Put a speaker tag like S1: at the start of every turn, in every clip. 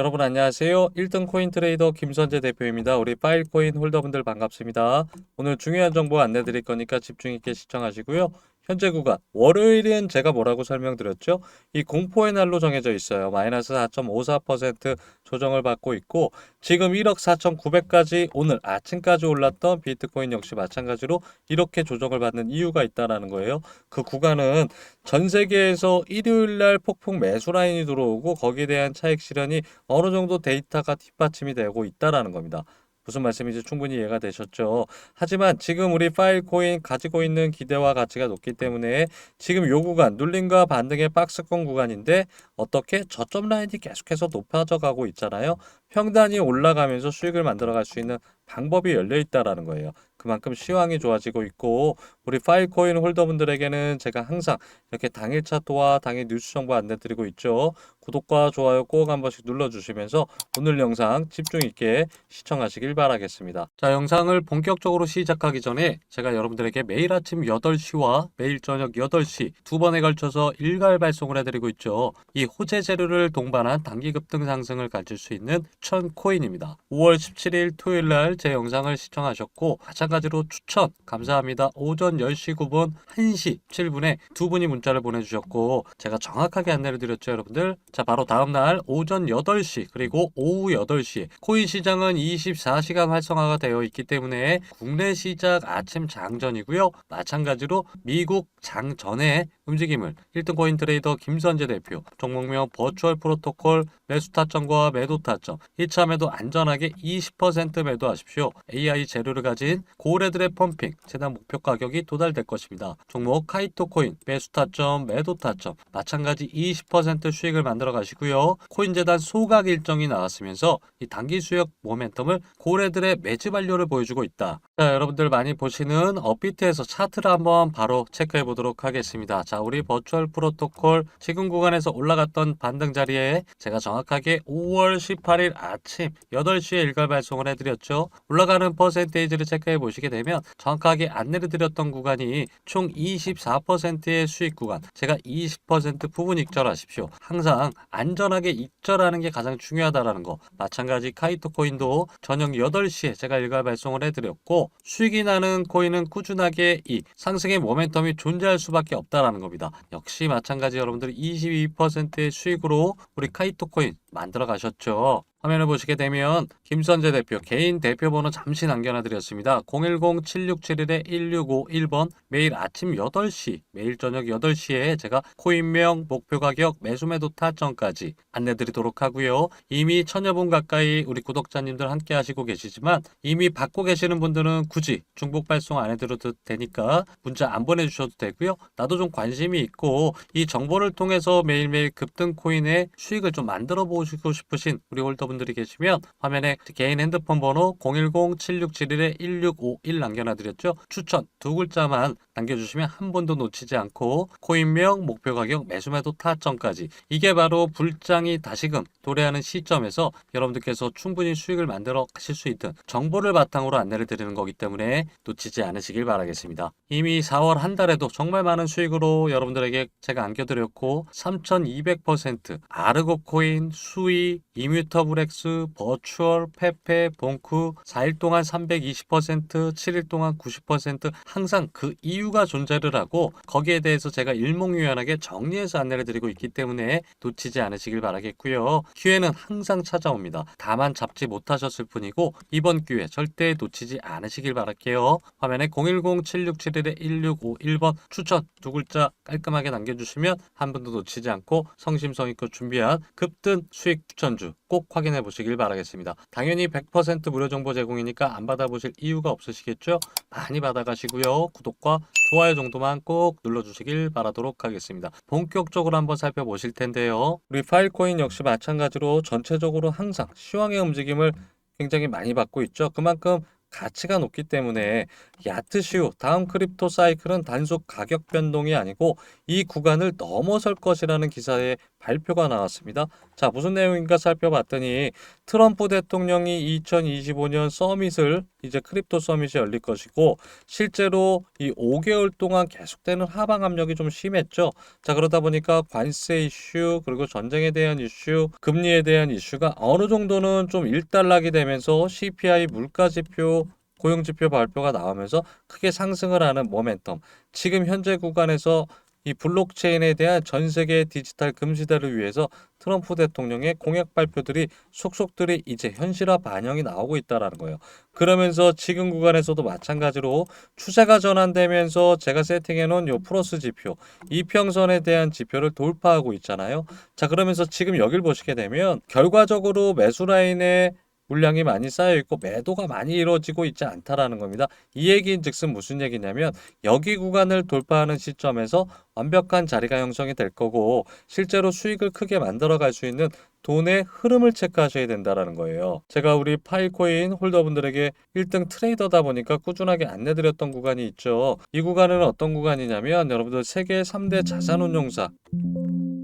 S1: 여러분 안녕하세요. 1등 코인 트레이더 김선재 대표입니다. 우리 파일 코인 홀더분들 반갑습니다. 오늘 중요한 정보 안내 드릴 거니까 집중 있게 시청하시고요. 현재 구간 월요일은 제가 뭐라고 설명드렸죠? 이 공포의 날로 정해져 있어요. 마이너스 4.54% 조정을 받고 있고 지금 1억 4,900까지 오늘 아침까지 올랐던 비트코인 역시 마찬가지로 이렇게 조정을 받는 이유가 있다라는 거예요. 그 구간은 전 세계에서 일요일 날 폭풍 매수 라인이 들어오고 거기에 대한 차익 실현이 어느 정도 데이터가 뒷받침이 되고 있다라는 겁니다. 무슨 말씀인지 충분히 이해가 되셨죠? 하지만 지금 우리 파일 코인 가지고 있는 기대와 가치가 높기 때문에 지금 요 구간 눌림과 반등의 박스권 구간인데 어떻게 저점 라인이 계속해서 높아져 가고 있잖아요. 평단이 올라가면서 수익을 만들어 갈 수 있는 방법이 열려 있다라는 거예요. 그만큼 시황이 좋아지고 있고 우리 파일 코인 홀더분들에게는 제가 항상 이렇게 당일 차트와 당일 뉴스 정보 안내 드리고 있죠. 구독과 좋아요 꼭 한 번씩 눌러주시면서 오늘 영상 집중 있게 시청하시길 바라겠습니다. 자, 영상을 본격적으로 시작하기 전에 제가 여러분들에게 매일 아침 8시와 매일 저녁 8시 두 번에 걸쳐서 일괄 발송을 해드리고 있죠. 이 호재 재료를 동반한 단기 급등 상승을 가질 수 있는 추천 코인입니다. 5월 17일 토요일 날 제 영상을 시청하셨고 마찬가지로 추천 감사합니다. 오전 10시 9분 1시 7분에 두 분이 문자를 보내주셨고 제가 정확하게 안내를 드렸죠 여러분들. 자 바로 다음 날 오전 8시 그리고 오후 8시 코인 시장은 24시간 활성화가 되어 있기 때문에 국내 시작 아침 장전이고요. 마찬가지로 미국 장전의 움직임을 1등 코인 트레이더 김선재 대표 종목명 버추얼 프로토콜 매수 타점과 매도 타점 이참에도 안전하게 20% 매도하십시오. AI 재료를 가진 고래들의 펌핑 재단 목표 가격이 도달될 것입니다. 종목 카이토 코인 매수 타점 매도 타점 마찬가지 20% 수익을 만들어 가시고요. 코인 재단 소각 일정이 나왔으면서 이 단기 수익 모멘텀을 고래들의 매집 완료를 보여주고 있다. 자, 여러분들 많이 보시는 업비트에서 차트를 한번 바로 체크해 보도록 하겠습니다. 자, 우리 버추얼 프로토콜 지금 구간에서 올라갔던 반등 자리에 제가 정확하게 5월 18일 아침 8시에 일괄 발송을 해드렸죠. 올라가는 퍼센테이지를 체크해 보시게 되면 정확하게 안내를 드렸던 구간이 총 24%의 수익 구간. 제가 20% 부분 익절하십시오. 항상 안전하게 익절하는 게 가장 중요하다라는 거. 마찬가지 카이토 코인도 저녁 8시에 제가 일괄 발송을 해드렸고 수익이 나는 코인은 꾸준하게 이 상승의 모멘텀이 존재할 수밖에 없다라는 겁니다. 역시 마찬가지 여러분들 22%의 수익으로 우리 카이토 코인 만들어 가셨죠. 화면을 보시게 되면 김선재 대표 개인 대표 번호 잠시 남겨놔 드렸습니다. 010-7671-1651번 매일 아침 8시 매일 저녁 8시에 제가 코인명 목표 가격 매수 매도 타점까지 안내 드리도록 하고요. 이미 천여 분 가까이 우리 구독자님들 함께 하시고 계시지만 이미 받고 계시는 분들은 굳이 중복 발송 안 해드려도 되니까 문자 안 보내주셔도 되고요. 나도 좀 관심이 있고 이 정보를 통해서 매일매일 급등 코인의 수익을 좀 만들어 보시고 싶으신 우리 홀더 분들이 계시면 화면에 개인 핸드폰 번호 010-7671-1651 남겨놔 드렸죠. 추천 두 글자만 남겨주시면 한 번도 놓치지 않고 코인명, 목표 가격, 매수 매도 타점까지 이게 바로 불장이 다시금 도래하는 시점에서 여러분들께서 충분히 수익을 만들어 가실 수 있는 정보를 바탕으로 안내를 드리는 거기 때문에 놓치지 않으시길 바라겠습니다. 이미 4월 한 달에도 정말 많은 수익으로 여러분들에게 제가 안겨드렸고 3200% 아르고 코인, 수위, 이뮤터블엑스, 버추얼, 페페, 봉쿠 4일 동안 320%, 7일 동안 90% 항상 그 이유 가 존재를 하고 거기에 대해서 제가 일목요연하게 정리해서 안내를 드리고 있기 때문에 놓치지 않으시길 바라겠고요. 기회는 항상 찾아옵니다. 다만 잡지 못하셨을 뿐이고 이번 기회 절대 놓치지 않으시길 바랄게요. 화면에 010-7671-1651번 추천 두 글자 깔끔하게 남겨주시면 한 분도 놓치지 않고 성심성의껏 준비한 급등 수익 추천주 꼭 확인해 보시길 바라겠습니다. 당연히 100% 무료 정보 제공이니까 안 받아보실 이유가 없으시겠죠? 많이 받아가시고요. 구독과 좋아요 정도만 꼭 눌러주시길 바라도록 하겠습니다. 본격적으로 한번 살펴보실 텐데요. 우리 파일코인 역시 마찬가지로 전체적으로 항상 시황의 움직임을 굉장히 많이 받고 있죠. 그만큼 가치가 높기 때문에 야트시우 다음 크립토 사이클은 단속 가격 변동이 아니고 이 구간을 넘어설 것이라는 기사의 발표가 나왔습니다. 자, 무슨 내용인가 살펴봤더니 트럼프 대통령이 2025년 서밋을 이제 크립토 서밋이 열릴 것이고 실제로 이 5개월 동안 계속되는 하방 압력이 좀 심했죠. 자, 그러다 보니까 관세 이슈 그리고 전쟁에 대한 이슈, 금리에 대한 이슈가 어느 정도는 좀 일단락이 되면서 CPI 물가 지표 고용지표 발표가 나오면서 크게 상승을 하는 모멘텀. 지금 현재 구간에서 이 블록체인에 대한 전 세계 디지털 금시대를 위해서 트럼프 대통령의 공약 발표들이 속속들이 이제 현실화 반영이 나오고 있다라는 거예요. 그러면서 지금 구간에서도 마찬가지로 추세가 전환되면서 제가 세팅해 놓은 요 플러스 지표, 이평선에 대한 지표를 돌파하고 있잖아요. 자, 그러면서 지금 여길 보시게 되면 결과적으로 매수 라인에 물량이 많이 쌓여 있고 매도가 많이 이루어지고 있지 않다라는 겁니다. 이 얘기인즉슨 무슨 얘기냐면 여기 구간을 돌파하는 시점에서 완벽한 자리가 형성이 될 거고 실제로 수익을 크게 만들어 갈 수 있는 돈의 흐름을 체크하셔야 된다라는 거예요. 제가 우리 파이코인 홀더분들에게 1등 트레이더다 보니까 꾸준하게 안내드렸던 구간이 있죠. 이 구간은 어떤 구간이냐면 여러분들 세계 3대 자산운용사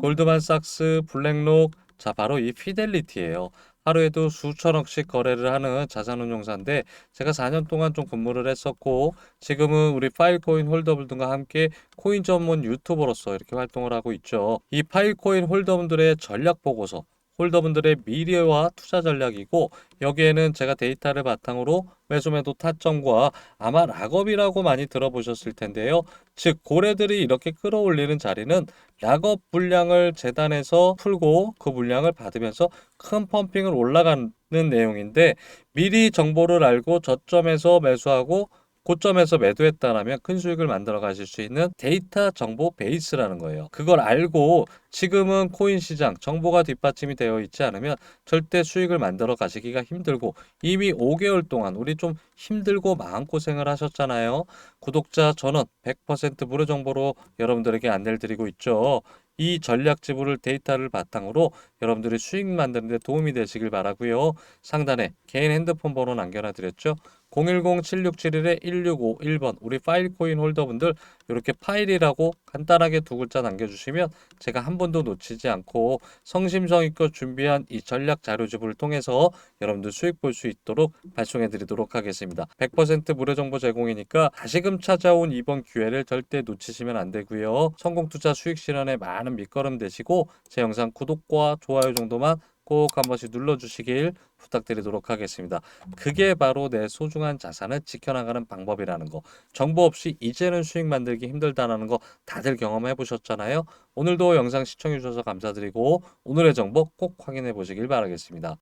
S1: 골드만삭스, 블랙록, 자 바로 이 피델리티예요. 하루에도 수천억씩 거래를 하는 자산운용사인데 제가 4년 동안 좀 근무를 했었고 지금은 우리 파일코인 홀더분들과 함께 코인 전문 유튜버로서 이렇게 활동을 하고 있죠. 이 파일코인 홀더분들의 전략 보고서 홀더분들의 미래와 투자 전략이고 여기에는 제가 데이터를 바탕으로 매수매도 타점과 아마 락업이라고 많이 들어보셨을 텐데요. 즉 고래들이 이렇게 끌어올리는 자리는 락업 물량을 재단해서 풀고 그 물량을 받으면서 큰 펌핑을 올라가는 내용인데 미리 정보를 알고 저점에서 매수하고 고점에서 매도했다라면 큰 수익을 만들어 가실 수 있는 데이터 정보 베이스라는 거예요. 그걸 알고 지금은 코인 시장 정보가 뒷받침이 되어 있지 않으면 절대 수익을 만들어 가시기가 힘들고 이미 5개월 동안 우리 좀 힘들고 마음고생을 하셨잖아요. 구독자 전원 100% 무료 정보로 여러분들에게 안내를 드리고 있죠. 이 전략 지불을 데이터를 바탕으로 여러분들이 수익 만드는 데 도움이 되시길 바라고요. 상단에 개인 핸드폰 번호 남겨놔 드렸죠. 010-7671-1651번 우리 파일 코인 홀더분들 이렇게 파일이라고 간단하게 두 글자 남겨주시면 제가 한 번도 놓치지 않고 성심성의껏 준비한 이 전략 자료집을 통해서 여러분들 수익 볼 수 있도록 발송해 드리도록 하겠습니다. 100% 무료 정보 제공이니까 다시금 찾아온 이번 기회를 절대 놓치시면 안 되고요. 성공 투자 수익 실현에 많은 밑거름 되시고 제 영상 구독과 좋아요 정도만 꼭 한 번씩 눌러주시길 부탁드리도록 하겠습니다. 그게 바로 내 소중한 자산을 지켜나가는 방법이라는 거. 정보 없이 이제는 수익 만들기 힘들다라는 거 다들 경험해 보셨잖아요. 오늘도 영상 시청해 주셔서 감사드리고 오늘의 정보 꼭 확인해 보시길 바라겠습니다.